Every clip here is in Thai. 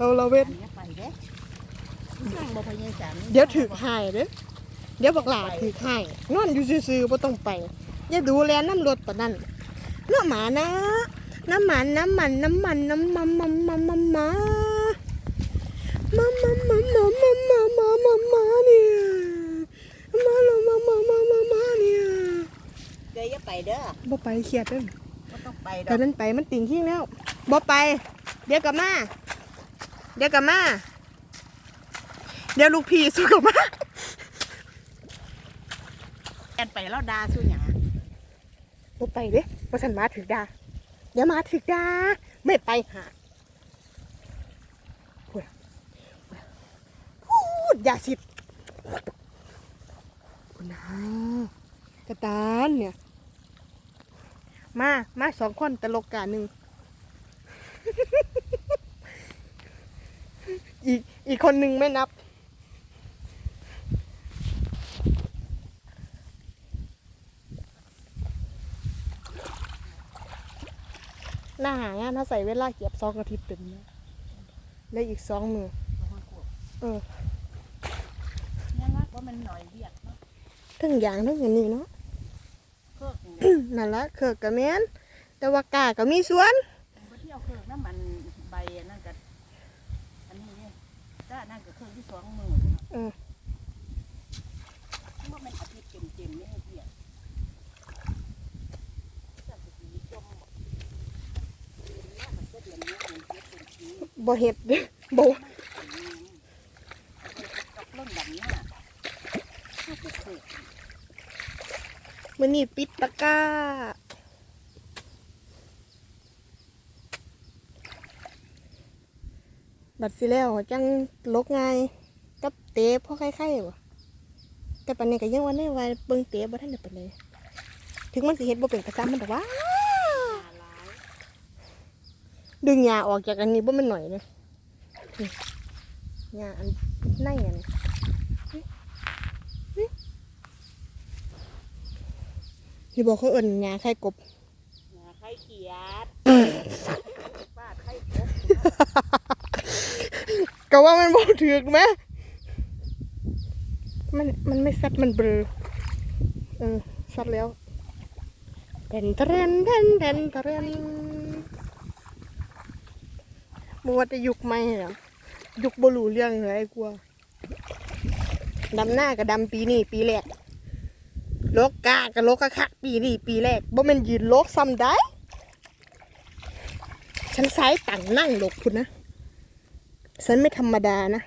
เราเราเว้นอย่าไปเด้นั่งบ่พยายามเดี๋ยวถือหายเด้อเดี๋ยวบักหลาถือหายนอนอยู่ซื่อๆบ่ต้องไปอย่าดูแลน้ำรถปะนั่นน้ำหมานะน้ำหมันน้ำมันน้ำมันน้ำมันมันมันมันมามามามามามามามามามาเนี่ยมาแล้วมามามามามาเนี่ยเดี๋ยวอย่าไปเด้อบ่ไปเครียดเด้อบ่ต้องไปดแต่นั้นไปมันติ่งขี้แล้วบ่ไป เดี๋ยวกลับมา เดี๋ยวกลับมา เดี๋ยวลูกพี่สู้กลับมาแอนไปแล้วดาสู้หยังบ่ไปเด้บ่สันมาถึกดา เดี๋ยวมาถึกดา ไม่ไปหาพูดพูดอย่าสิคุณนากระตานเนี่ย มา มาสองคนตลกกาหนึ่ง อีกอีกคนหนึ่งไม่นับ หน้าหางานถ้าใส่เวลาเก็บสองอาทิตย์เต็มเนี่ยแล้วอีกสองมือเออยังว่าว่ามันหน่อยเวียกเนาะทั้งอย่างทั้งอย่างนี้เนาะเคิกนี่แหละนั่นละเขือกกะแมนแต่ว่ากาก็มีสวนบ่เที่ยวเคิกน้ำมันใบอันนั่นก็อันนี้เนี่ย ก็นั่นก็คือที่สองมือเออเมื่อมันอาทิตย์เต็มๆนี่เพียงบ่เห็ดบ่มันนี่ปิดตะก้า บัดสิแล้วจังลกง่ายกับเตะพ่อไข่ๆบ่แต่ปันนี้ก็ยังว่าแน่ว่าเบิ่งเตะบ่ทันได้ปานใดถึงมันสิเฮ็ดบ่เป็นกระซ้ำมันแต่ว่าหาหลายดึงหญ้าออกจากอันนี้บ่แม่นหน่อยเลยนี่หญ้าอันในอันนี้นี่นี่นี่บอกเขาเอิ้นหญ้าไข่กบหาไข่เขียดฟาดไข่กบ ก็ว่ามันบ่ถูกไหมมันมันไม่ซัดมันเบลอเออซัดแล้วเทนเทรนเทนเทนเทรนมัวแต่ยุกไม่เหรอยุกบ่รู้เรื่องเลยไอ้กลัวดำหน้ากับดำปีนี้ปีแรกโลกกากับโลกกะคักปีนี้ปีแรกบ่แม่นยืนโลกซ้ำได้ ฉันสายต่างนั่งโลกคุณนะ ฉันไม่ธรรมดานะ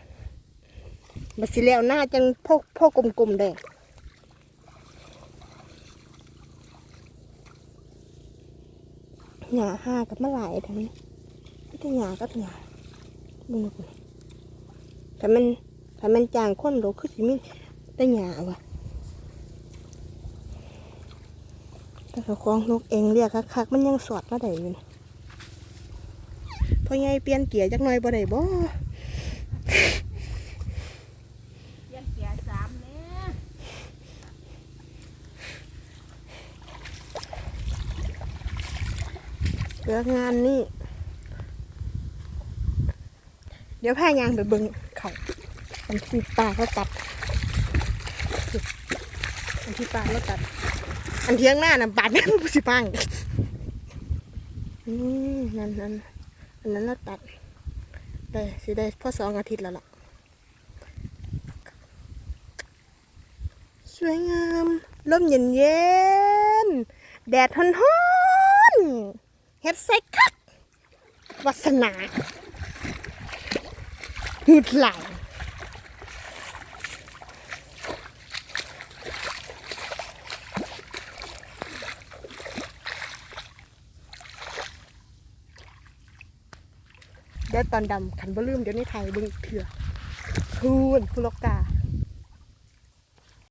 บัดสิแล้วหน้าจังพ่อพ่อกลมๆแดงหยาห้ากับมะหลายทั้งนี้ไม่ได้หยาก็หยาบุ้งบุ้งแต่มันแต่มันจางข้นโลคือสิมีได้หยาวะแต่ก็คล้องนกเองเรียกคักๆมันยังสอดมาได้อยู่พอไงเปลี่ยนเกียร์จักหน่อยบ่ได้บ่ ยงเขียสามเนี่ยเลืองานนี่ เดี๋ยวพายางไปเบิงเขาอันที่ป่าเขาตัด อันที่ป่าเขาตัด อันเทียงหน้าน่ะบาดเนี่ยมันสิปังอืมนั่นนั่นอันนั้นเราตัด ได้สิได้พอสองอาทิตย์แล้วล่ะ สวยงามลมเย็นเย็นแดดฮ้อนๆเฮ็ดไซคักวัสนาหืดไหล เดี๋ยวตอนดำขันบ่ลืมเดี๋ยวนี้ไทยเบิ่งอีกเถื่อคูนคุลกกา